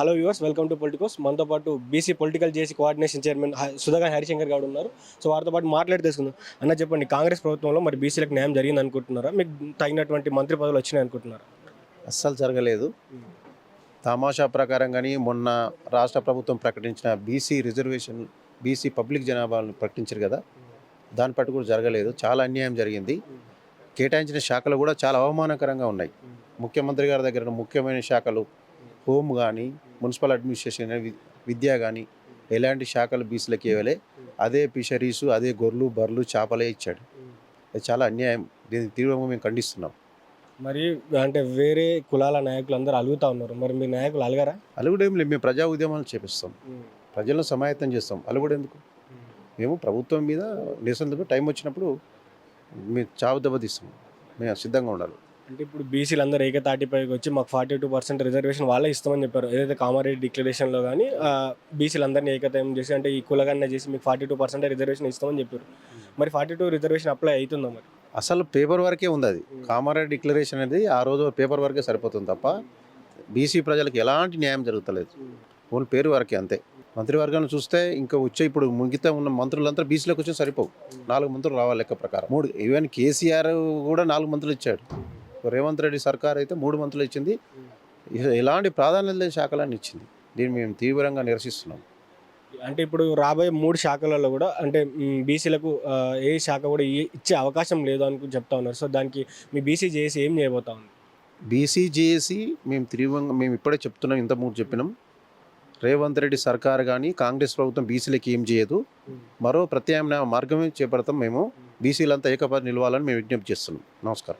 Hello viewers welcome to politicos. మనతో పాటు BC political JC coordination chairman హ- సుధాకర్ హరిశంకర్ గారు ఉన్నారు. సో వారితో పాటు మాట్లాడి తెలుసుకుందాం. అన్న చెప్పండి కాంగ్రెస్ ప్రభుత్వంలో మరి బీసీలకు న్యాయం జరిగింది అనుకుంటున్నారా? మీకు తగినటువంటి మంత్రి పదవులు వచ్చినాయి అనుకుంటున్నారా? అస్సలు జరగలేదు. తమాషా ప్రకారం కానీ మొన్న రాష్ట్ర ప్రభుత్వం ప్రకటించిన బీసీ రిజర్వేషన్ బీసీ పబ్లిక్ జనాభాను ప్రకటించారు కదా. దాని పట్టు కూడా జరగలేదు. చాలా అన్యాయం జరిగింది. కేటాయించిన శాఖలు కూడా చాలా అవమానకరంగా ఉన్నాయి. ముఖ్యమంత్రి గారి దగ్గర ఉన్న ముఖ్యమైన శాఖలు హోమ్ కానీ మున్సిపల్ అడ్మినిస్ట్రేషన్ విద్య కానీ ఎలాంటి శాఖలు బీసీలకు ఇవ్వలే. అదే ఫిషరీసు అదే గొర్రెలు బర్రెలు చేపలే ఇచ్చాడు. అది చాలా అన్యాయం. దీన్ని తీవ్రంగా మేము ఖండిస్తున్నాం. మరి అంటే వేరే కులాల నాయకులు అందరూ అలుగుతా ఉన్నారు. మరి మీ నాయకులు అలగారా? అలుగుడేం లేదు. మేము ప్రజా ఉద్యమాలు చేపిస్తాం. ప్రజలను సమాయత్తం చేస్తాం. అలుగుడు ఎందుకు మేము ప్రభుత్వం మీద నిరసన టైం వచ్చినప్పుడు మేము చావు దెబ్బతీస్తాం. మేము సిద్ధంగా ఉండాలి. అంటే ఇప్పుడు బీసీలు అందరూ ఏకతాటిపైకి వచ్చి మాకు ఫార్టీ టూ పర్సెంట్ రిజర్వేషన్ వాళ్ళే ఇస్తామని చెప్పారు. ఏదైతే కామారెడ్డి డిక్లరేషన్లో కానీ బీసీలు అందరినీ ఏకతాయం చేసి అంటే ఈ కులగన్న చేసి మీకు ఫార్టీ టూ పర్సెంట్ రిజర్వేషన్ ఇస్తామని చెప్పారు. మరి ఫార్టీ టూ రిజర్వేషన్ అప్లై అవుతుందా మరి? అసలు పేపర్ వరకే ఉంది అది కామారెడ్డి డిక్లరేషన్ అనేది ఆ రోజు పేపర్ వరకే సరిపోతుంది తప్ప బీసీ ప్రజలకు ఎలాంటి న్యాయం జరుగుతలేదు. ఓన్లీ పేరు వరకే అంతే. మంత్రివర్గాన్ని చూస్తే ఇంకా వచ్చే ఇప్పుడు మిగతా ఉన్న మంత్రులంతా బీసీలోకి వచ్చి సరిపోవు. నాలుగు మంత్రులు రావాలి లెక్క ప్రకారం. మూడు ఈవెన్ కేసీఆర్ కూడా నాలుగు మంత్రులు ఇచ్చాడు. రేవంత్ రెడ్డి సర్కార్ అయితే మూడు మంత్రులు ఇచ్చింది. ఎలాంటి ప్రాధాన్యత లేని శాఖలన్నీ ఇచ్చింది. దీన్ని మేము తీవ్రంగా నిరసిస్తున్నాం. అంటే ఇప్పుడు రాబోయే మూడు శాఖలలో కూడా అంటే బీసీలకు ఏ శాఖ కూడా ఇచ్చే అవకాశం లేదు అని చెప్తా ఉన్నారు. సో దానికి మీ బీసీ చేసి ఏం చేయబోతా ఉంది? బీసీ జేఏసీ మేము తీవ్రంగా మేము ఇప్పుడే చెప్తున్నాం ఇంత ముందు చెప్పినాం. రేవంత్ రెడ్డి సర్కార్ కానీ కాంగ్రెస్ ప్రభుత్వం బీసీలకి ఏం చేయదు. మరో ప్రత్యామ్నాయ మార్గమే చేపడతాం మేము. బీసీలంతా ఏకపాటి నిలవాలని మేము విజ్ఞప్తి చేస్తున్నాం. నమస్కారం.